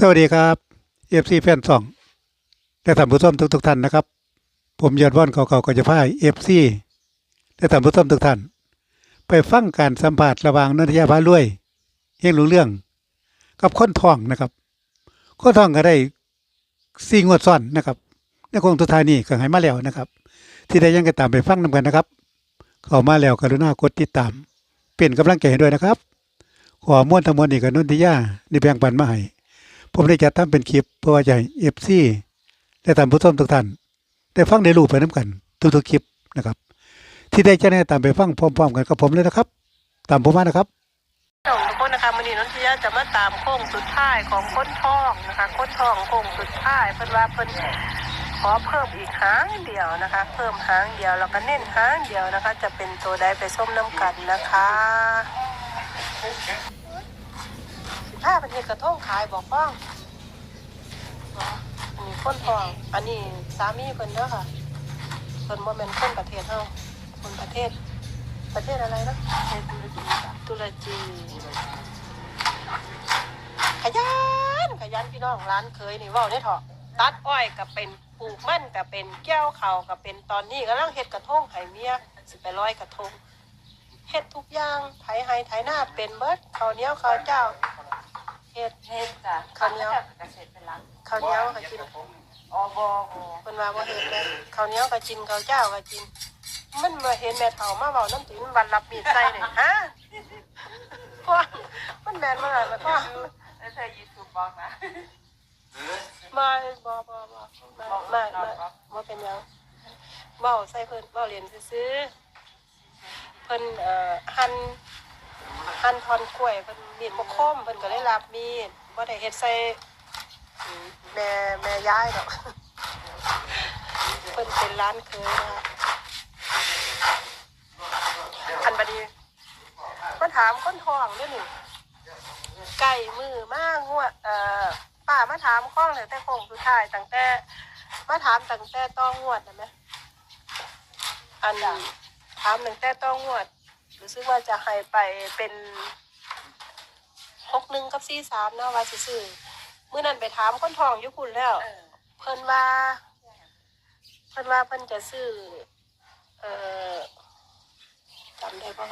สวัสดีครับเอฟซีแฟนสองและท่านผู้ชมทุกทุกท่านนะครับ ผมยอดว่อนเก่าๆก็จะพายเอฟซีและท่านผู้ชมทุกท่าน ไปฟังการสัมภาษณ์ระหว่างนันทยาพารวยเฮงรู้เรื่อง กับค้นทองนะครับค้นทองก็ได้สี่งวดซ้อนนะครับในคงสุดท้ายนี้ก็ให้มาแล้วนะครับ ที่ได้ยังก็ตามไปฟังนำกันนะครับ เข้ามาแล้วกรุณากดติดตาม เป็นกำลังใจให้ด้วยนะครับ ขอม้วนทั้งมวลนี่กับนนทิยาในแบ่งปันมาให้ ผมได้จัดทำเป็นคลิปเพื่อว่าจะให้เอฟซีและท่านผู้ชมทุกท่านได้ฟังได้รู้ไปน้ำกันทุกๆคลิปนะครับ ที่ได้จะแนะตามไปฟังพร้อมๆกันกับผมเลยนะครับ ตามผมมานะครับสองคนนะคะมันนี้นนทิยาจะมาตามโค้งสุดท้ายของค้นทองนะคะค้นทองโค้งสุดท้ายเพิ่นว่าเพิ่นขอเพิ่มอีกหางเดียวนะคะ เพิ่มหางเดียวแล้วก็เน้นหางเดียวนะคะ จะเป็นตัวใดไปส้มน้ำกันนะคะ ถ้าเป็นเห็ดกระทงขายบอกป้องอ๋ออันนี้ค้นทอง อันนี้สามีเพิ่นเด้อค่ะเพิ่นบ่แม่นคนประเทศเฮาคนประเทศ ประเทศอะไรนะตุรกีขยันขยันพี่น้องร้านเคยนี่เว่าได้เถอะตัดอ้อยก็เป็นปลูกมันก็เป็นแก้วเขาวก็เป็นตอนนี้กำลังเฮ็ดกระทงไห้เมียสิไปร้อยกระทงเฮ็ดทุกอย่างไถไห้ไถหน้าเป็นเบิดข้าวเหนียวข้าวเจ้า เฮ็ดเฮ็ดจ้ะข้าวเหนียวเกษตรเป็นหลักข้าวเหนียวก็กินอบอเพิ่นว่าบ่เฮ็ดเลยข้าวเหนียวก็กินข้าวเจ้าก็กิน มันมาเห็นแม่เฒ่ามาเว้าน้ำตีนวันรับมีดใส่นี่ฮะว่ามันแม่นบ่ล่ะแล้วก็แล้วเธอยูทูบบอกนะมาบ่บ่บ่บ่ไม่ไม่บ่เป็นหยังเว้าใส่เพิ่นเว้าเรียนซื่อๆเพิ่นเอ่อหั่น หั่นทอนกล้วยเพิ่นมีดบ่คมเพิ่นก็เลยรับมีดบ่ได้เฮ็ดใส่แม่แม่ยายดอกเพิ่นเป็นร้านเคยนะอันบัดนี้มาถามคนท้องด้อนี่ไก่มือมากงวดเอ่อป้ามาถามข้องเลยแต่คงสุดท้ายตั้งแต่มาถามตั้งแต่ต้องงวดนะแม่อันถามตั้งแต่ต้องงวด รู้สึกว่าจะให้ไปเป็นหกหนึ่งกับสี่สามเนาะว่าสิซื้อเมื่อนั้นไปถามคนท้องอยู่คุณแล้วเออเพิ่นว่า เพิ่นว่าเพิ่นจะซื้อ เอ่อจำได้ปะ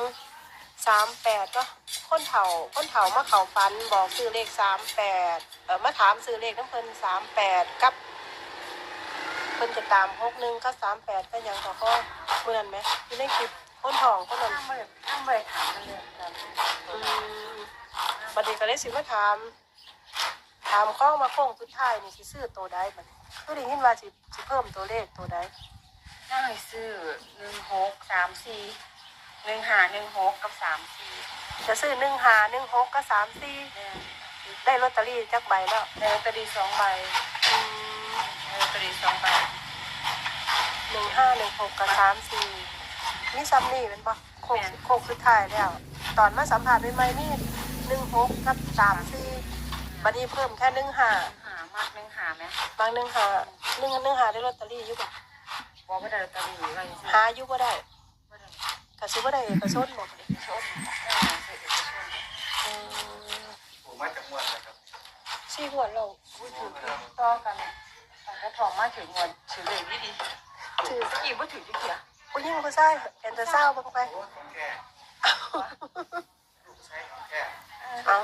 สามแปดก็คนเฒ่าคนเฒ่ามาเขาฟันบอกซื้อเลขสามแปดเออมาถามซื้อเลขน้ำเพิ่นสามแปดกับเพิ่นจะตามหกหนึ่งก็สามแปดก็ยังขอข้อเมื่อนไหมที่ในคลิป คนทองคนนั้นนั่งไม่นั่งไปถามมันเลยจ้ะอืมบัดนี้ก็เลยสิมาถาม ถามข้องมาโค้งสุดท้ายนี่สิซื้อตัวใดบัดนี้คือได้ยินว่าสิสิเพิ่มตัวเลขตัวใดนั่งให้ซื้อหนึ่งหกสามสี่หนึ่งหาหนึ่งหกกับสามสี่จะซื้อหนึ่งหาหนึ่งหกก็สามสี่เนี่ยได้ลอตเตอรี่จักใบแล้วในลอตเตอรี่สองใบอืมในลอตเตอรี่สองใบหนึ่งห้าหนึ่งหกกับสามสี่ นี่ซ้ำนี่เป็นปะโคกโคกสุดท้ายแล้ว ตอนมาสัมผัสใหม่ๆนี่หนึ่งหกกับสามสี่บัดนี้เพิ่มแค่หนึ่งหาหามากหนึ่งหาไหมบางหนึ่งหาหนึ่งหนึ่งหาได้ลอตเตอรี่อยู่ปะบอกไม่ได้ลอตเตอรี่ไว้ซื้อหาอยู่บ่ได้ไม่ได้กระซื้อบ่ได้เอกชนหมดเอกชนแม่ซื้อเอกชนอืมผมมาจากมวดนะครับสี่หัวเราพูดถึงต่อกันแต่ก็ทองมาถึงเงินถือเลยนี่ดีถือกี่ว่าถือจะเกี่ย ผู้หญิงผู้ชายเอ็นเตอร์เศร้าบ้างไปโอ้ของแก่ลูกชายของแก่เอา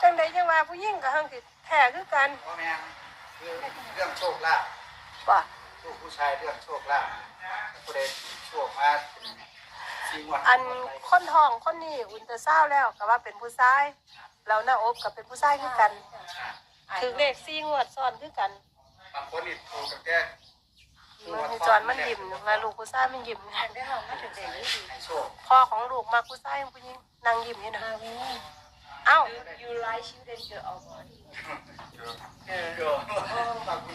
จังใดจังว่าผู้หญิงกับหังสิแท้คือกันพ่อแม่คือเรื่องโชคลาภว่าลูกผู้ชายเรื่องโชคลาภผู้ใดโชคมาสี่งวดอันคนท้องคนนี้อุนเตอร์เศร้าแล้วก็ว่าเป็นผู้ชายเราหน้าอกกับเป็นผู้ชายคือกันถือเลขสี่งวดซ้อนคือกันบางคนนี่ถูกตั้งแต่ มันให้จอนมันยิ้มว่าลูกผู้ชายมันยิ้มันได้ทองมาถึงเด็กนี่ดีพ่อของลูกมากผู้ชายผู้หญิงนางยิ้มนี่นะมาวิเอ้า you like children girl or boy เออเอ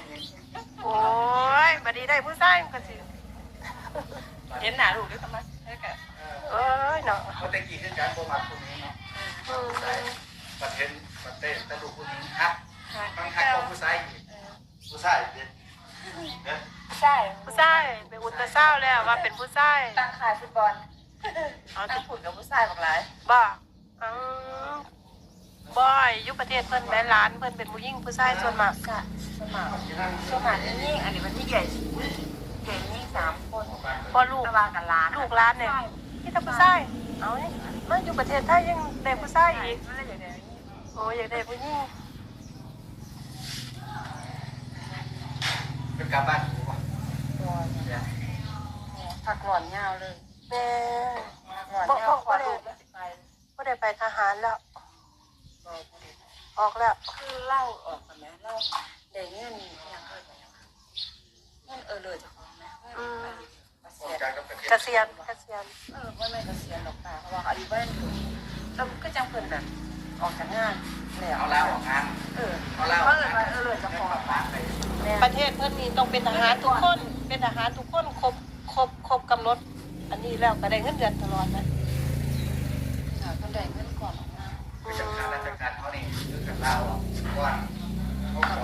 หญิงโอ้ยบัดนี้ได้ผู้ชายมันก็สิเห็นหนาลูกด้วยทำไมเฮ้ยกเอ้ยเนาะเขาแต่กี้คือการบ่มักผู้หญิงเนาะมประเทศประเทศแต่ลูกผู้หญิงฮักบางฮักของผู้ชายผู้ชายเด็ดเด้อใช่ผู้ชายเป็นอุนเตอร์เศร้าแล้วว่าเป็นผู้ชายตั้งขายฟุตบอลเอาตั้งผุดกับผู้ชายบอกหลายบ้าอืมบอยอยู่ประเทศเพิ่นแม่ร้านเพิ่นเป็นผู้หญิงผู้ชายส่วนมากกะสมัครสมัครนี่อันนี้มันที่ใหญ่ใหญ่นี่สามคนพอลูกตะวันกันล้านลูกร้านเนี่ยที่ทำผู้ชายเอาเนี่ยมาอยู่ประเทศไทยยังได้ผู้ชายอีกไม่ได้อย่างนี้โอ้ยอยากได้ผู้หญิงเป็นกลับบ้าน กูว่ะตัวผักหล่อนยาวเลยแม่หล่อนยาวกว่าลูกไปก็ได้ไปทหารแล้วออกแล้ว คือเล่าออกกันไหมเล่าเดี๋ยวเงินยังเกิดไปเงินเออเลยจะของไหมอืมเสียจากกับประเทศเกษียณเกษียณเออว่าไม่เกษียณหรอกค่ะเพราะว่าอายุบ้านอยู่แล้วก็จังเพิ่นแบบออกจากงานแล้วเอาแล้วออกงานเออเอาแล้วเขาเลยว่าเออเลยจะของบ้านไปประเทศเพิ่นนี่ต้องเป็นทหารทุกคน เป็นทหารทุกคนครบครบครบกำหนดอันนี้แล้วก็ได้เงินเดือนตลอดนะคนใดเงินก่อนออกมาคือจังการราชการเขานี่คือกับเราก่อน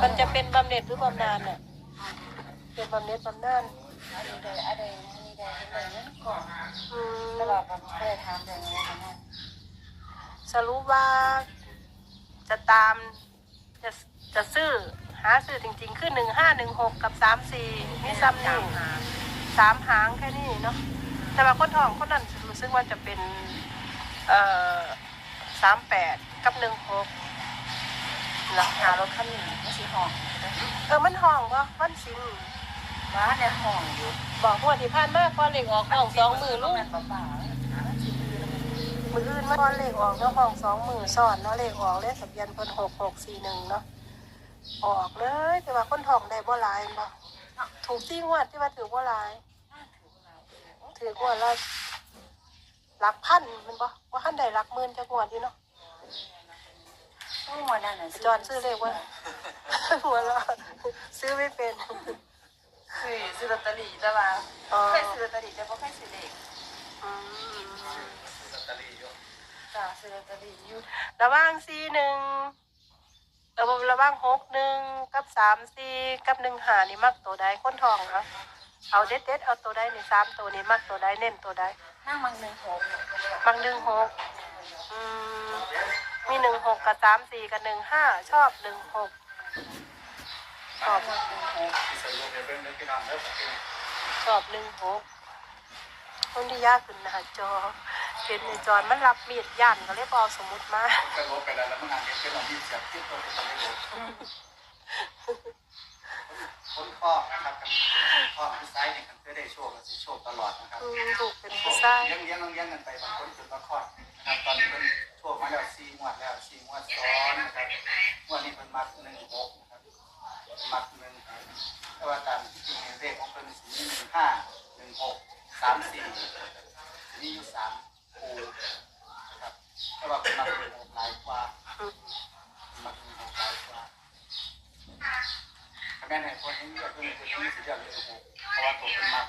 มันจะเป็นบำเหน็จหรือบำนาญเนี่ยเป็นบำเหน็จบำนาญอันนี้ได้อันนี้นี่ได้เงินเงินก่อนอืมตลอดผมเคยทำอย่างนี้นะสรุปว่าจะตามจะจะซื้อ หาซื้อจริงๆ คือหนึ่งห้าหนึ่งหกกับสามสี่มีซ้ำนี่สามหางแค่นี้เนาะแต่ว่าคนทองคนนั้นรู้สึกว่าจะเป็นเอ่อสามแปดกับหนึ่งหกเนาะหารถคันหนึ่งไม่ใช่ห้อง เออมันห้องวะมันสิงว่าในห้องอยู่บอกว่าที่ผ่านมาก่อนเหล็กออกห้องสองมือลูกแม่ป้ามืออื่นมาก่อนเหล็กออกแล้วห้องสองมือซ้อนเนาะเหล็กออกเลยทะเบียนเพิ่นหกหกสี่หนึ่งเนาะ ออกเลยแต่ว่าคนทองได้บ่หลายเนาถูกซี่งวดที่ว่าถือบ่หลาย ถือกว่าละหลักพันแมันบ่ว่าพันใดหลักหมื่นจะงวดอยู่เนาะมันนั่นน่ะจอนซื้อเลขว่าหัวเราะซื้อไม่เป็นซื้อซื้อลอตเตอรี่แต่ว่าอ๋อเคยซื้อลอตเตอรี่แต่บ่เคยซื้อเลขอืมลอตเตอรี่อยู่จ้าซื้อลอตเตอรี่อยู่ระหว่างสี่หนึ่ง ระบบระหว่างหกหนึ่งกับสามสี่กับหนึ่งหานี่มักตัวใดคนทองเหรอเอาเด็ดเด็ดๆเอาตัวใดนี่สามตัวนี่มักตัวใดเน้นตัวใดนั่งมังหนึ่งหกมักหนึ่งหกอืมมีหนึ่งหกกับสามสี่กับหนึ่งห้าชอบหนึ่งหกชอบมังหนึ่งหกที่สรุปเนี่ยเป็นเรื่องพี่น้องเด้อเป็นชอบหนึ่งหกคนที่ยากขึ้นหน้าจอ เห็นในจอมันรับมีดย่านก็เลยบเอกสมมุติมากระโดดไปแล้วแล้วมันงานเก็บเป็นของที่เสียบที่ตัวเป็นของที่คนข้อนะครับกันข้อที่ซ้ายเนี่ยกันเพื่อได้โชคและสิโชคตลอดนะครับถูกเป็นผู้ชายเลี้ยงเลี้ยงเลี้ยงกันไปบางคนจนมาคลอดนะครับตอนนี้เพิ่นโชคมาแล้วสี่งวดแล้วสี่งวดซ้อนนะครับงวดนี้เพิ่นมักหนึ่งหกนะครับมักหนึ่งแต่ว่าตามที่จริงเลขของเพิ่นสี่หนึ่งห้าหนึ่งหกสามสี่มีอยู่สามคู่นะครับแต่ว่าเพิ่นมักหนึ่งหกหลายกว่า อืม มักหนึ่งหกหลายกว่า คะแนนให้คนที่เลือกเพิ่นจะมีสิทธิ์เลือกหนึ่งหกเพราะว่าตัวเพิ่นมัก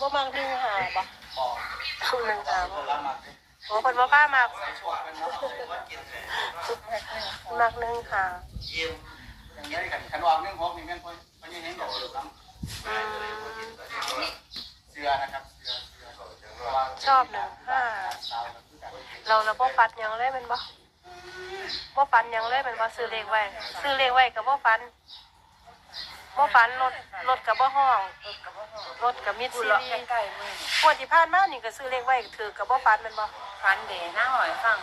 บ่มักหนึ่งหาบ่พอหนึ่งหาบ่ละมักเลยโอ้คนบ่กล้ามากใส่โชคกันเนาะว่ากินเลยมักหนึ่งหาอย่างนี้กันขันวางเรื่องพกนี่แม่นพ่อพ่อยังเห็นอย่างเดียครับเสือนะครับเสือเสือชอบหนึ่งห้าสาวกับคือกันเราเราบ่ฟันยังเลยแมันบ่บ่ฟันยังเลยแมันบ่ซื้อเลขไว้ ซื้อเลขไว้ก็บ่ฟัน บ่ฟันรถรถก็บ่ห้อง รถก็มิดกูซีเลาะรีใกล้ๆมืองวดที่ผ่านมานี่ก็ซื้อเลขไว้ถือก็บ่ฟันแมันบ่ ฟันเดย์นั่งหน่อยฟัง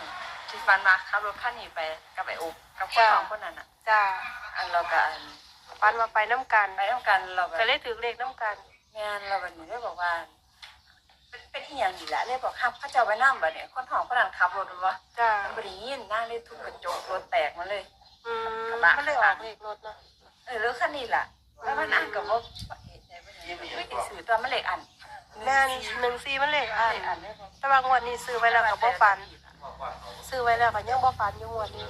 ที่ฟันมาขับรถคันนี้ไปกับไอ้อุบกับคนสองคนนั้นอะ จ้าอันเรากับอันฟันมาไปน้ำกันไปต้องกันเราแบก็บเลยถือเลขน้ำกัน แม่นเราแบบนี้ได้บอกว่า เป็นเป็นอีหยังนี่แหละเลยบอกขับเขาจะเอาไปนั่งแบบเนี้ยคนท้องคนนั้นขับรถดูวะจ้ามันบริยินนั่งเลยทุบกระจกรถแตกมาเลย อืมมันเลยออกเลขรถเนาะ เออแล้วคันนี้แหละ แล้วมันอ่านกับว่าไม่ติดสื่อตัวมันเหล็กอันแม่นหนึ่งซีมันเลขอ่านเหล็กอันได้แต่ว่างวดนี้ซื้อไว้แล้วก็บ่ฟัน ซื้อไว้แล้วก็ยังบ่ฟันอยู่งวดนี้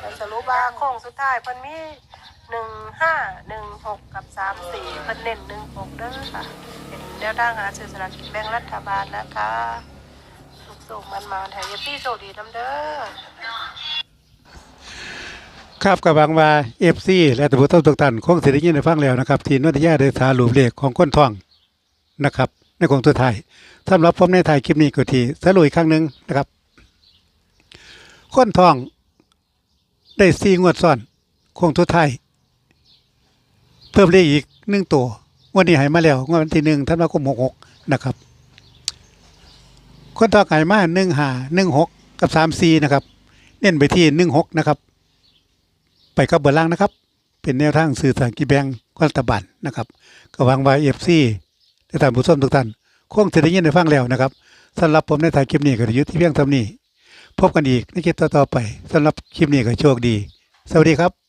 แต่สรุปว่าโค้งสุดท้ายเพิ่นมีหนึ่งห้าหนึ่งหกกับสามสี่เพิ่นเน้นหนึ่งหกเด้อค่ะเป็นแนวทางหาซื้อสลากกินแบ่งรัฐบาลนะคะสุขสุขมันมาแถวเยตี้โชคดีน้ำเด้อ ครับกับหวังว่าเอฟซีและตำรวจทุกท่านคงสิได้ยินได้ฟังแล้วนะครับ ที่นวทยาได้สารุปเลขของคนทองนะครับ ในของตัวไทยสำหรับผมในไทายคลิปนี้ก็ทีสรุปอีกครั้งหนึ่งนะครับคนทองได้สี่งวดซ้อนโค้งทุดท้ายเพิ่มได้อีกหนึ่งตัววันนี้หายมาแล้วงวดวันที่หนึ่งธันวาคมหกหกนะครับคนต่อไก่มาหนึ่งหาหนึ่งหกกับสามซีนะครับ เน้นไปที่หนึ่งหกนะครับ ไปกับเบอร์ล่างนะครับ เป็นแนวทางสื่อสารกีแบงรัฐบาลนะครับก็วังว่าเอฟซีในท่านผู้ชมทุกท่านคงจะได้ยินได้ฟังแล้วนะครับสำหรับผมในถ่ายคลิปนี้ก็จะยุติเพียงเท่านี้ พบกันอีกในคลิปต่อๆไปสำหรับคลิปนี้ก็โชคดี สวัสดีครับ